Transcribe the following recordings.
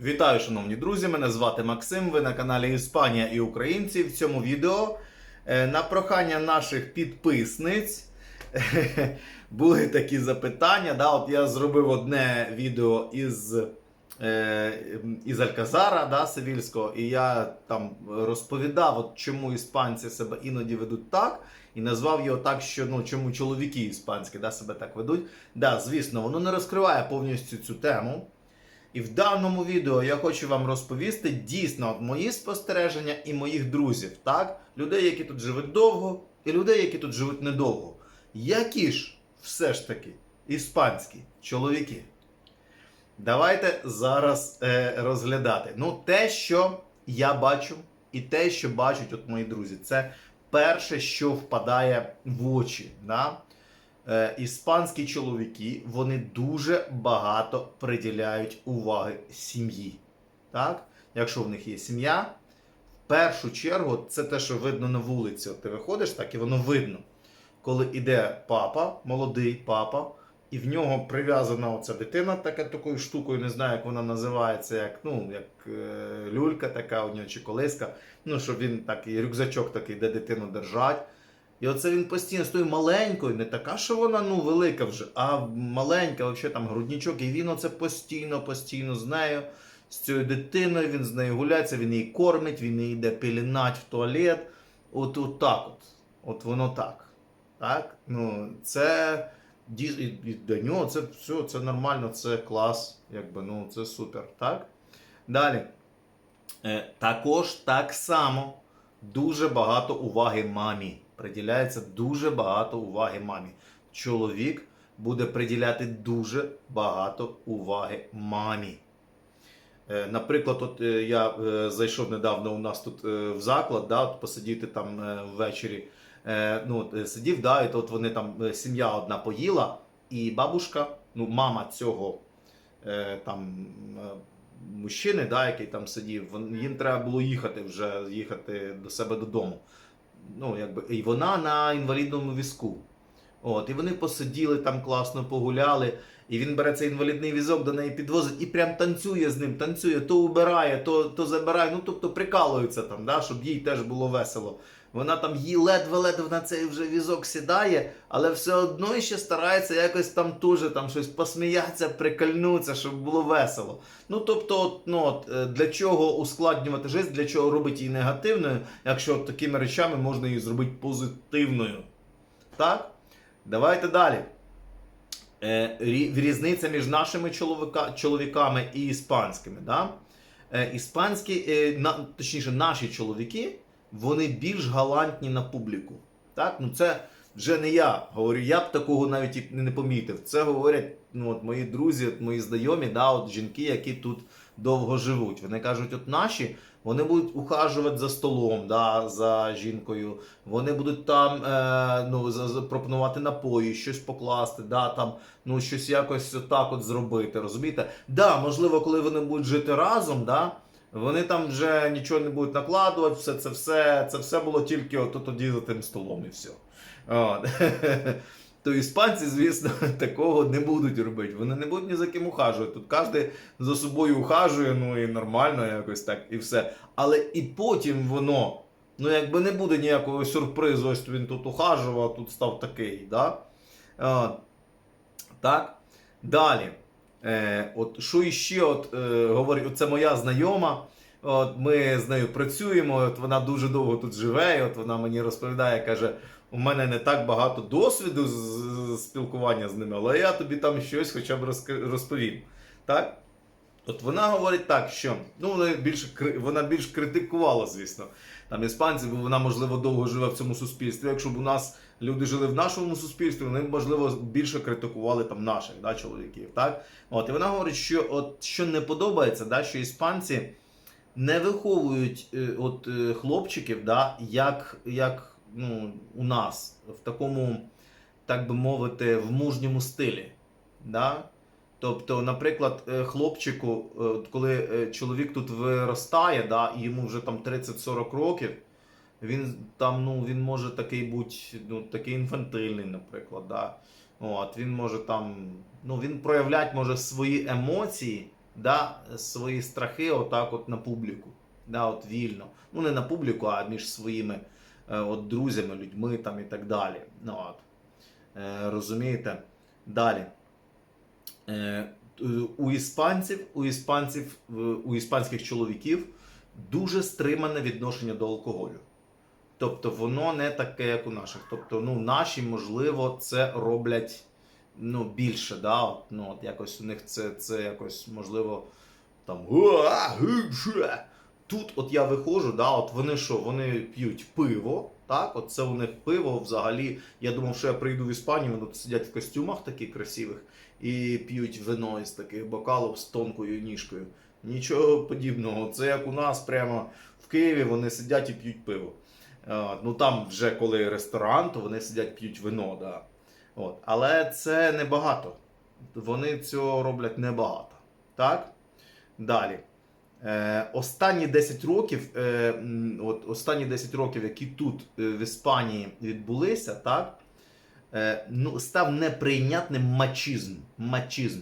Вітаю, шановні друзі! Мене звати Максим. Ви на каналі Іспанія і Українці. В цьому відео е, на прохання наших підписниць були такі запитання. Да, от я зробив одне відео із, е, із Альказара да, Севільського, і я там розповідав, от чому іспанці себе іноді ведуть так. І назвав його так, що ну чому чоловіки іспанські да, себе так ведуть. Да, звісно, воно не розкриває повністю цю тему. І в даному відео я хочу вам розповісти дійсно мої спостереження і моїх друзів, так? Людей, які тут живуть довго, і людей, які тут живуть недовго. Які ж все ж таки іспанські чоловіки? Давайте зараз е, розглядати. Ну, те, що я бачу, і те, що бачать от мої друзі, це перше, що впадає в очі. Да? Е, іспанські чоловіки вони дуже багато приділяють уваги сім'ї. Так? Якщо в них є сім'я, в першу чергу це те, що видно на вулиці. От ти виходиш, так і воно видно. Коли іде папа, молодий папа, і в нього прив'язана оця дитина така, такою штукою, не знаю, як вона називається, як ну, як е, люлька така у нього чи колиска. Ну, щоб він такий рюкзачок такий, де дитину держать. І оце він постійно з тою маленькою, не така, що вона ну велика вже, а маленька, взагалі там грудничок. І він оце постійно, постійно з нею, з цією дитиною, він з нею гуляється, він її кормить, він її йде пілінать в туалет. От, от так от. От воно так. Так? Ну, це і- до нього це все, це нормально, це клас, якби, ну, це супер. Так? Далі. Е, також так само дуже багато уваги мамі. Приділяється дуже багато уваги мамі. Чоловік буде приділяти дуже багато уваги мамі. Е, Наприклад, от е, я е, зайшов недавно у нас тут в заклад, да, от посидіти там ввечері. Ну, сидів, да, і от вони там сім'я одна поїла, і бабушка, ну, мама цього там мужчини, да, який там сидів, їм треба було їхати вже їхати до себе додому. Ну, якби, і вона на інвалідному візку. От, і вони посиділи там класно, погуляли. І він бере цей інвалідний візок, до неї підвозить і прям танцює з ним, танцює, то убирає, то, то забирає. Ну тобто прикалується там, да, щоб їй теж було весело. Вона там їй ледве-ледве на цей вже візок сідає, але все одно ще старається якось там дуже там щось посміятися, прикольнутися, щоб було весело. Ну тобто, от, ну, от, е, для чого ускладнювати життя, для чого робити її негативною, якщо такими речами можна її зробити позитивною. Так? Давайте далі. Е, різниця між нашими чоловіка, чоловіками і іспанськими. Да? Е, іспанські, е, на, точніше, наші чоловіки, вони більш галантні на публіку. Так? Ну, це вже не я говорю, я б такого навіть і не помітив. Це говорять ну, от мої друзі, от мої знайомі, да, от жінки, які тут довго живуть. Вони кажуть, от наші. Вони будуть ухажувати за столом, да, за жінкою. Вони будуть там е, ну, пропонувати напої, щось покласти, да, там, ну, щось якось так от зробити. Розумієте? Да, можливо, коли вони будуть жити разом, да, вони там вже нічого не будуть накладувати, все це все, це все було тільки от, тоді за тим столом і все. От. То іспанці, звісно, такого не будуть робити. Вони не будуть ні за ким ухажувати. Тут кожен за собою ухажує, ну і нормально якось так, і все. Але і потім воно, ну якби не буде ніякого сюрпризу, ось він тут ухажував, тут став такий. Да? От. Так. Далі. Е, от, що іще, от, е, говорю, це моя знайома. От, ми з нею працюємо, от вона дуже довго тут живе, і от вона мені розповідає, каже: у мене не так багато досвіду з, з спілкування з ними, але я тобі там щось хоча б розповім. Так? От вона говорить так, що ну, вона більш, вона більш критикувала, звісно, там іспанці, бо вона, можливо, довго живе в цьому суспільстві. Якщо б у нас люди жили в нашому суспільстві, вони можливо, більше критикували там наших да, чоловіків. Так? От, і вона говорить, що от, що не подобається, да, що іспанці не виховують е, от, е, хлопчиків, да, як, як ну, у нас, в такому, так би мовити, в мужньому стилі. Да? Тобто, наприклад, е, хлопчику, е, коли е, чоловік тут виростає, да, і йому вже там 30-40 років, він там, ну, він може такий бути, ну, такий інфантильний, наприклад. Да. От, він може там, ну, він проявляти може свої емоції да, свої страхи отак от на публіку. Да, от вільно. Ну, не на публіку, а між своїми от, друзями, людьми там і так далі. Ну, от. Розумієте? Далі. Е, т- у іспанців, у іспанців, е, у іспанських чоловіків дуже стримане відношення до алкоголю. Тобто воно не таке, як у наших. Тобто, ну, наші, можливо, це роблять ну, більше. Да? От, ну, от якось у них це, це якось, можливо, там. Тут от я виходжу, да, от вони що, вони п'ють пиво, так? От це у них пиво взагалі. Я думав, що я прийду в Іспанію, вони сидять в костюмах таких красивих і п'ють вино із таких бокалів з тонкою ніжкою. Нічого подібного. Це як у нас прямо в Києві вони сидять і п'ють пиво. Е, Ну там вже коли ресторан, то вони сидять п'ють вино. Да. От. Але це небагато. Вони цього роблять небагато. Так? Далі. Е, останні 10 років, е, от останні 10 років, які тут е, в Іспанії відбулися, так, ну, став неприйнятним мачизм. мачизм.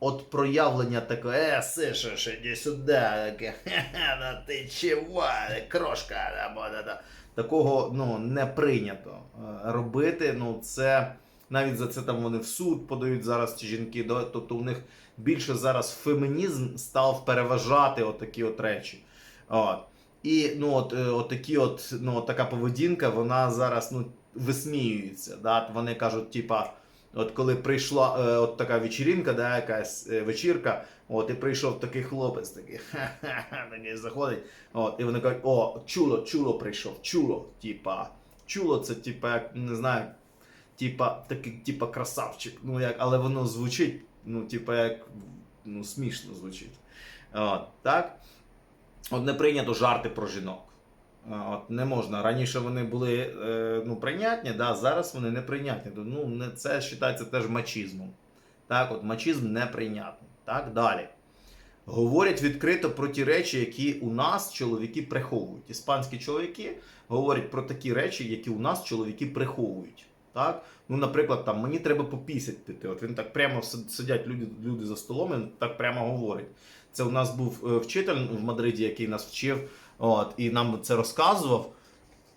От проявлення такого, е, сишеш, іди сюди, таке, «Хе-хе, ну ти чого, крошка, або да, да». такого ну, не прийнято е, робити. Ну, це навіть за це там вони в суд подають зараз ці жінки. Тобто у них більше зараз фемінізм став переважати отакі от речі. От. І ну, от, е, от такі от, ну, така поведінка, вона зараз ну, висміюється. Да? Вони кажуть, типа, от коли прийшла е, от така вечірінка, да, якась е, вечірка, от і прийшов такий хлопець, такий, такий заходить. От, і вони кажуть, о, чуло, чуло прийшов, чуло, типа, чуло це, типа, як, не знаю, типа, такий, типа красавчик. Ну, як, але воно звучить, ну, типа, як ну, смішно звучить. От, так? От не прийнято жарти про жінок. От, не можна. Раніше вони були е, ну, прийнятні, да, зараз вони не прийнятні. Ну, це вважається теж мачізмом. Так, от мачізм неприйнятний. Так, далі. Говорять відкрито про ті речі, які у нас чоловіки приховують. Іспанські чоловіки говорять про такі речі, які у нас чоловіки приховують. Так? Ну, наприклад, там мені треба попісять піти. От він так прямо сидять люди, люди за столом, він так прямо говорить. Це у нас був е, вчитель в Мадриді, який нас вчив, от, і нам це розказував.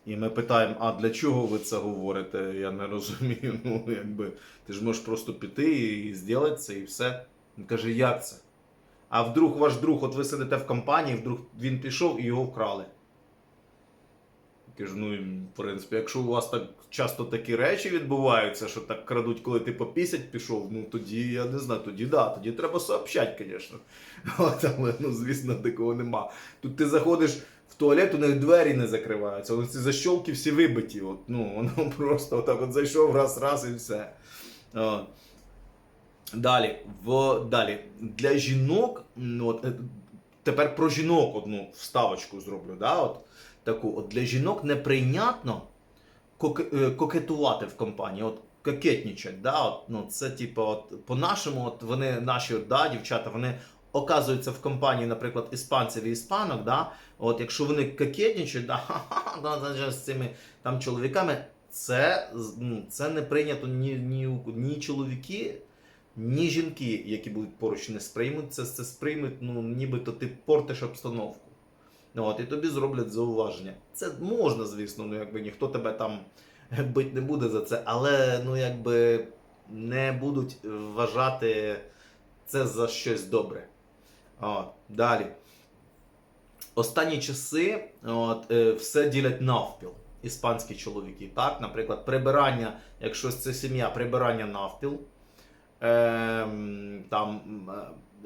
І ми питаємо, а для чого ви це говорите? Я не розумію. Ну, якби ти ж можеш просто піти і зробити це, і все. Він каже, як це? А вдруг ваш друг, от ви сидите в компанії, вдруг він пішов і його вкрали. Я Кажу, ну, в принципі, якщо у вас так часто такі речі відбуваються, що так крадуть, коли ти по 50 пішов, ну тоді я не знаю, тоді да, тоді треба сообщати, звісно. Але ну, звісно, такого нема. Тут ти заходиш в туалет, у них двері не закриваються, ці защолки всі вибиті. От, ну, воно просто отак от зайшов раз, раз і все. От. Далі, в, далі. Для жінок, от, е, тепер про жінок одну вставочку зроблю. Да? От, таку. От для жінок неприйнятно е, кокетувати в компанії. От кокетнічать, да? от, ну, це типу, от, по-нашому, от вони, наші от, да, дівчата, вони оказуються в компанії, наприклад, іспанців і іспанок, да? от, якщо вони кокетнічать, да, ха-ха, да, з цими там, чоловіками, це, ну, це не прийнято ні, ні, ні чоловіки, ні жінки, які будуть поруч, не сприймуть це, це сприймуть, ну, нібито ти портиш обстановку. От, і тобі зроблять зауваження. Це можна, звісно, ну якби ніхто тебе там бить не буде за це, але ну якби не будуть вважати це за щось добре. От, далі. Останні часи от, е, все ділять навпіл. Іспанські чоловіки. Так? Наприклад, прибирання, якщо це сім'я, прибирання навпіл. Ем, там е,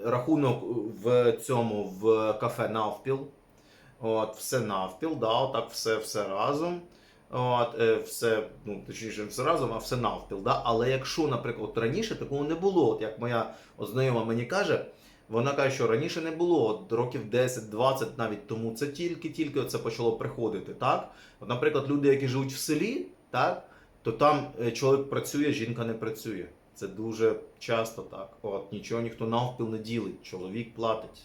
рахунок в цьому в кафе навпіл. От, все навпіл, да, отак все, все разом. От, е, все, ну, точніше, все разом, а все навпіл. Да? Але якщо, наприклад, от раніше такого не було, от як моя от знайома мені каже, вона каже, що раніше не було, років 10-20 навіть тому це тільки-тільки це почало приходити. Так? От, наприклад, люди, які живуть в селі, так, то там е, чоловік працює, жінка не працює. Це дуже часто так. От, нічого ніхто навпіл не ділить, чоловік платить.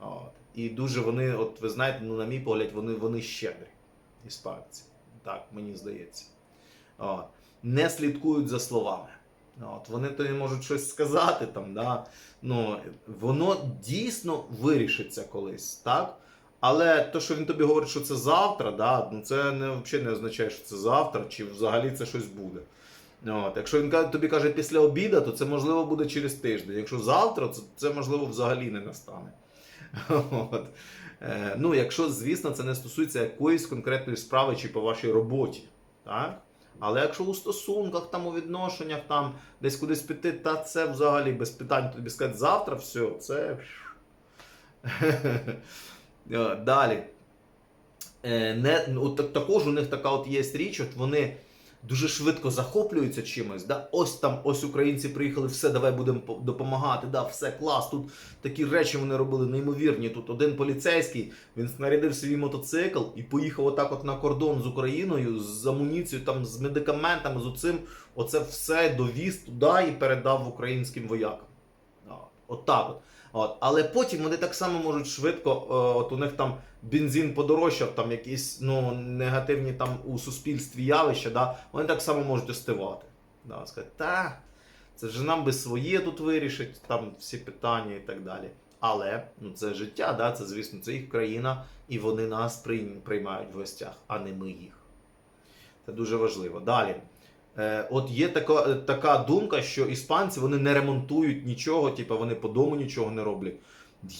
От. І дуже вони, от ви знаєте, ну, на мій погляд, вони, вони щедрі, іспанці. Так, мені здається. От. Не слідкують за словами. От, вони тобі можуть щось сказати там, да? ну, воно дійсно вирішиться колись, так? Але то, що він тобі говорить, що це завтра, да, ну це не, взагалі не означає, що це завтра, чи взагалі це щось буде. От. Якщо він тобі каже після обіду, то це можливо буде через тиждень. Якщо завтра, то це можливо взагалі не настане. От. Е, ну, якщо, звісно, це не стосується якоїсь конкретної справи чи по вашій роботі. Так? Але якщо у стосунках, там, у відношеннях, там, десь кудись піти, та це взагалі без питань тобі сказати завтра, все, це. Е, Далі. Е, Не, от, також у них така от є річ, от вони дуже швидко захоплюються чимось. Да? Ось там, ось українці приїхали, все, давай будемо допомагати. Да, все клас. Тут такі речі вони робили неймовірні. Тут один поліцейський, він снарядив свій мотоцикл і поїхав отак от на кордон з Україною з амуніцією, там, з медикаментами, з оцим. Оце все довіз туди і передав українським воякам. Да, От так от. От. Але потім вони так само можуть швидко, е, от у них там бензин подорожчав, там якісь ну, негативні там у суспільстві явища, да, вони так само можуть остивати. Да, сказати, та, це вже нам би своє тут вирішить, там всі питання і так далі. Але ну, це життя, да, це, звісно, це їх країна, і вони нас приймають в гостях, а не ми їх. Це дуже важливо. Далі. Е, от є така, така думка, що іспанці вони не ремонтують нічого, типу вони по дому нічого не роблять.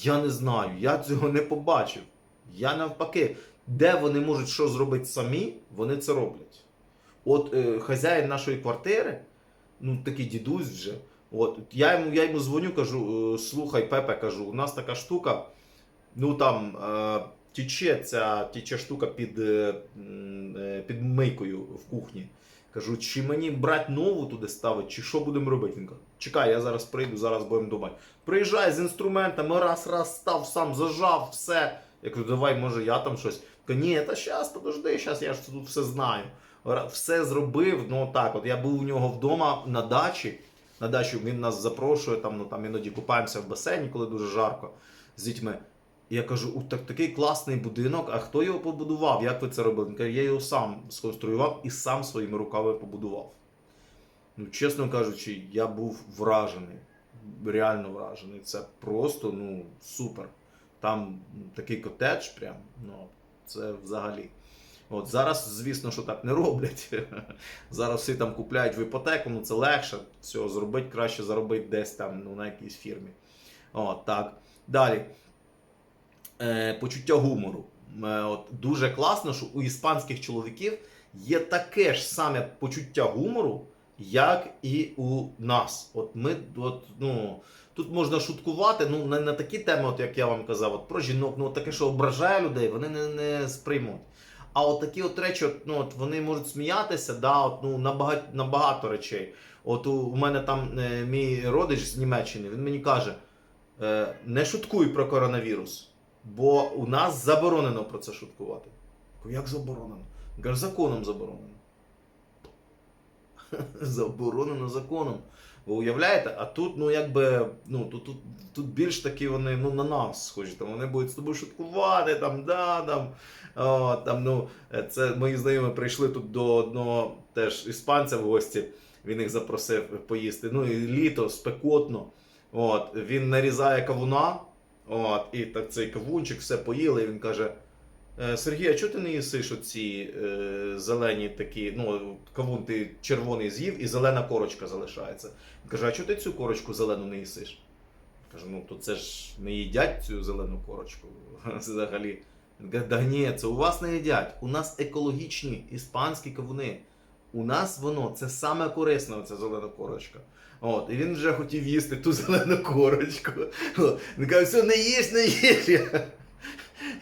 Я не знаю, я цього не побачив. Я навпаки, де вони можуть що зробити самі, вони це роблять. От е, хазяїн нашої квартири, ну такий дідусь вже. От, я йому, я йому дзвоню, кажу: е, слухай, Пепе, кажу, у нас така штука, ну там е, тіче ця тіче штука під, е, е, під мийкою в кухні. Кажу, чи мені брати нову туди ставити, чи що будемо робити? Він каже, чекай, я зараз прийду, зараз будемо думати. Приїжджай з інструментами, раз, раз став, сам зажав, все. Я кажу, давай, може, я там щось. Каже, ні, та щас, подожди, щас я ж тут все знаю. Все зробив, ну так, от я був у нього вдома на дачі. На дачу він нас запрошує, там, ну, там іноді купаємося в басейні, коли дуже жарко з дітьми. Я кажу, так, такий класний будинок, а хто його побудував? Як ви це робили? Він каже, я його сам сконструював і сам своїми руками побудував. Ну, чесно кажучи, я був вражений. Реально вражений. Це просто ну, супер. Там такий котедж, прям, ну, це взагалі. От зараз, звісно, що так не роблять. Зараз всі там купляють в іпотеку, ну це легше. Все, зробити краще заробити десь там, ну, на якійсь фірмі. От, так. Далі. Е, почуття гумору. Е, от, дуже класно, що у іспанських чоловіків є таке ж саме почуття гумору, як і у нас. От ми, от, ну, тут можна шуткувати, ну, не на такі теми, от, як я вам казав, от, про жінок, ну, от таке, що ображає людей, вони не, не сприймуть. А от такі от речі, от, ну, от, вони можуть сміятися, да, от, ну, на, багато, на багато речей. От у, у мене там е, мій родич з Німеччини, він мені каже: е, не шуткуй про коронавірус, бо у нас заборонено про це шуткувати. Як заборонено? Каже, законом заборонено. заборонено законом. Ви уявляєте? А тут, ну якби, ну тут, тут, тут більш таки вони ну, на нас схожі. Там вони будуть з тобою шуткувати, там, да, там, о, там, ну, це мої знайомі прийшли тут до одного теж іспанця в гості. Він їх запросив поїсти. Ну і літо спекотно. От, він нарізає кавуна, от, і так цей кавунчик все поїли, і він каже. «Е, Сергій, а чого ти не їсиш оці е, зелені такі, ну, кавун ти червоний з'їв і зелена корочка залишається. Він каже, а чого ти цю корочку зелену не їсиш? Каже, ну то це ж не їдять цю зелену корочку взагалі. Він каже, да ні, це у вас не їдять. У нас екологічні іспанські кавуни. У нас воно це саме корисне, ця зелена корочка. От, і він вже хотів їсти ту зелену корочку. Він каже, все, не їж, не їж. Я,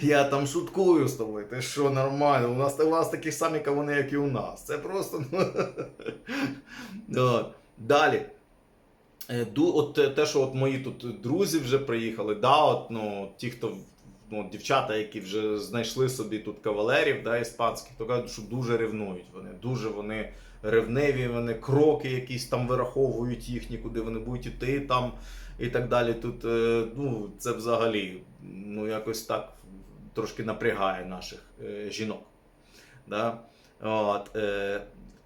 я там шуткую з тобою. Ти що, нормально? У нас у вас такі самі кавуни, як і у нас. Це просто. ну, От. Далі. Е, От те, що от мої тут друзі вже приїхали, да, от, ну, ті, хто ну, дівчата, які вже знайшли собі тут кавалерів да, іспанських, то кажуть, що дуже ревнують. Вони дуже вони ревниві, вони кроки якісь там вираховують їхні, куди вони будуть іти там і так далі. Тут е, ну, це взагалі ну, якось так трошки напрягає наших е, жінок. Да? От, е,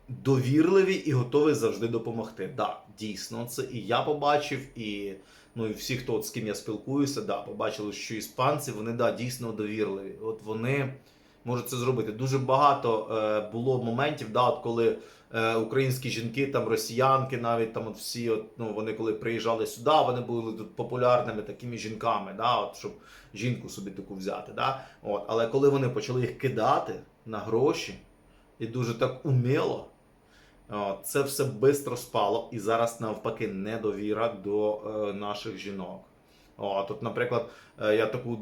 довірливі і готові завжди допомогти. Да, дійсно, це і я побачив, і, ну, і всі, хто от, з ким я спілкуюся, да, побачили, що іспанці вони да, дійсно довірливі. От вони можуть це зробити. Дуже багато е, було моментів, да, от коли е, українські жінки, там росіянки, навіть там от всі, от, ну, вони коли приїжджали сюди, вони були тут популярними такими жінками, да, от, щоб жінку собі таку взяти. Да? От, але коли вони почали їх кидати на гроші і дуже так уміло, це все швидко спало. І зараз навпаки недовіра до е, наших жінок. От, от, наприклад, е, я таку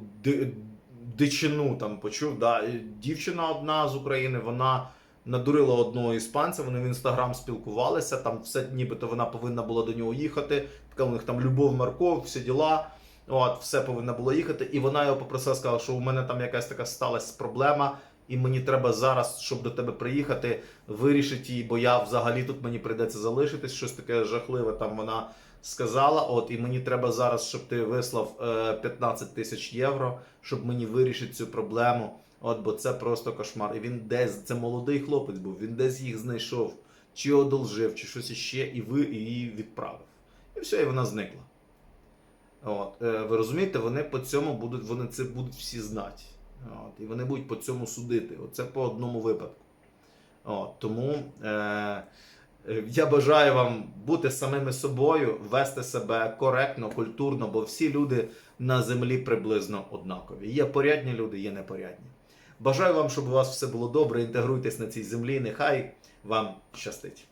дичину там почув. Да, дівчина одна з України, вона надурила одного іспанця, вони в інстаграм спілкувалися, там все нібито вона повинна була до нього їхати. Така у них там любов, морков, всі діла. От, все повинна була їхати. І вона його попросила, сказала, що у мене там якась така сталася проблема, і мені треба зараз, щоб до тебе приїхати, вирішити її, бо я взагалі тут мені прийдеться залишитись, щось таке жахливе там вона сказала. От, і мені треба зараз, щоб ти вислав е, 15 тисяч євро, щоб мені вирішити цю проблему. От, бо це просто кошмар. І він десь, це молодий хлопець був, він десь їх знайшов, чи одолжив, чи щось іще, і ви і її відправив. І все, і вона зникла. От, е, ви розумієте, вони по цьому будуть, вони це будуть всі знати. От, і вони будуть по цьому судити. Оце по одному випадку. От, тому е, я бажаю вам бути самими собою, вести себе коректно, культурно, бо всі люди на землі приблизно однакові. Є порядні люди, є непорядні. Бажаю вам, щоб у вас все було добре, інтегруйтесь на цій землі. Нехай вам щастить.